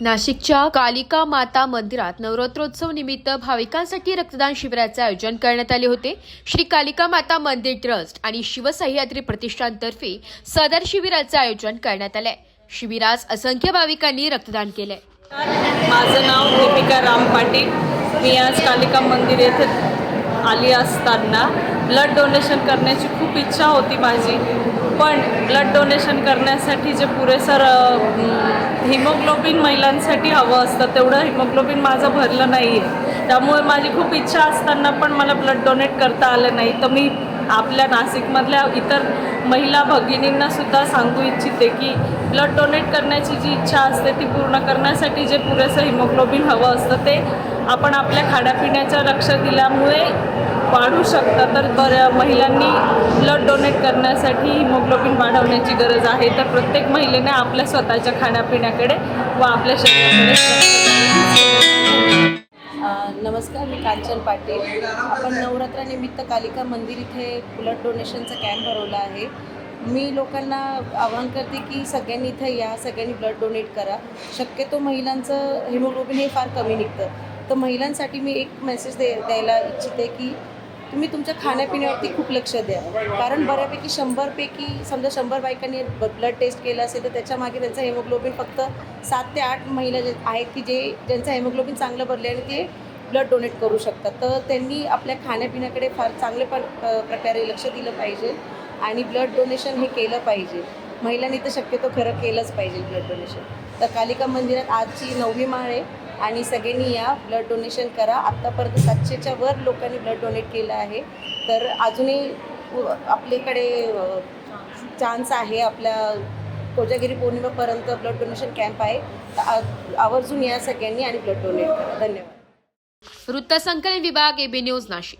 नाशिकच्या कालिका माता मंदिरात नवरात्रोत्सव निमित्त भाविकांसाठी रक्तदान शिबिराचे आयोजन करण्यात आले होते. श्री कालिका माता मंदिर ट्रस्ट आणि शिवसह्याद्री प्रतिष्ठानतर्फे सदर शिबिराचे आयोजन करण्यात आले. शिबिरास असंख्य भाविकांनी रक्तदान केले. माझं नाव दीपिका राम पाटील. मी आज कालिका मंदिर येथे आली असताना ब्लड डोनेशन करण्याची खूप इच्छा होती माझी. पण ब्लड डोनेशन करण्यासाठी जे पुरेसर हिमोग्लोबिन महिलांसाठी हवं असतं तेवढं हिमोग्लोबिन माझं भरलं नाही आहे त्यामुळे माझी खूप इच्छा असताना पण मला ब्लड डोनेट करता आलं नाही. तर मी आपल्या नाशिकमधल्या इतर महिला भगिनींनासुद्धा सांगू इच्छिते की ब्लड डोनेट करण्याची जी इच्छा असते ती पूर्ण करण्यासाठी जे पुरेसं हिमोग्लोबिन हवं असतं ते आपण आपल्या खाण्यापिण्याचं लक्ष दिल्यामुळे वाढू शकतं. तर बऱ्या महिलांनी ब्लड डोनेट करण्यासाठी हिमोग्लोबिन वाढवण्याची गरज आहे. तर प्रत्येक महिलेने आपल्या स्वतःच्या खाण्यापिण्याकडे व आपल्या शरीराकडे नमस्कार मी कांचन पाटील. आपण नवरात्रानिमित्त कालिका मंदिर इथे ब्लड डोनेशनचा कॅम्प भरवला आहे. मी लोकांना आवाहन करते की सगळ्यांनी इथं या सगळ्यांनी ब्लड डोनेट करा. शक्यतो महिलांचं हिमोग्लोबिन हे फार कमी निघतं. तर महिलांसाठी मी एक मेसेज दे द्यायला इच्छिते की तुम्ही तुमच्या खाण्यापिण्यावरती खूप लक्ष द्या. कारण बऱ्यापैकी शंभरपैकी समजा शंभर बायकांनी ब्लड टेस्ट केलं असेल तर त्याच्यामागे त्यांचं हेमोग्लोबिन फक्त सात ते आठ महिला जे आहेत की जे ज्यांचं हेमोग्लोबिन चांगलं भरले आणि ते ब्लड डोनेट करू शकतात. तर त्यांनी आपल्या खाण्यापिण्याकडे फार चांगले पण प्रकारे लक्ष दिलं पाहिजे आणि ब्लड डोनेशन हे केलं पाहिजे. महिलांनी तर शक्यतो खरं केलंच पाहिजे ब्लड डोनेशन तर कालिका मंदिरात आजची नववी माळ आहे. आणि सगळ्यांनी या ब्लड डोनेशन करा. आत्तापर्यंत सातशेच्या वर लोकांनी ब्लड डोनेट केलं आहे. तर अजूनही आपल्याकडे चान्स आहे आपल्या कोजागिरी पौर्णिमेपर्यंत ब्लड डोनेशन कॅम्प आहे. तर आवर्जून या सगळ्यांनी आणि ब्लड डोनेट करा. धन्यवाद. वृत्तसंकलन विभाग एबी न्यूज नाशिक.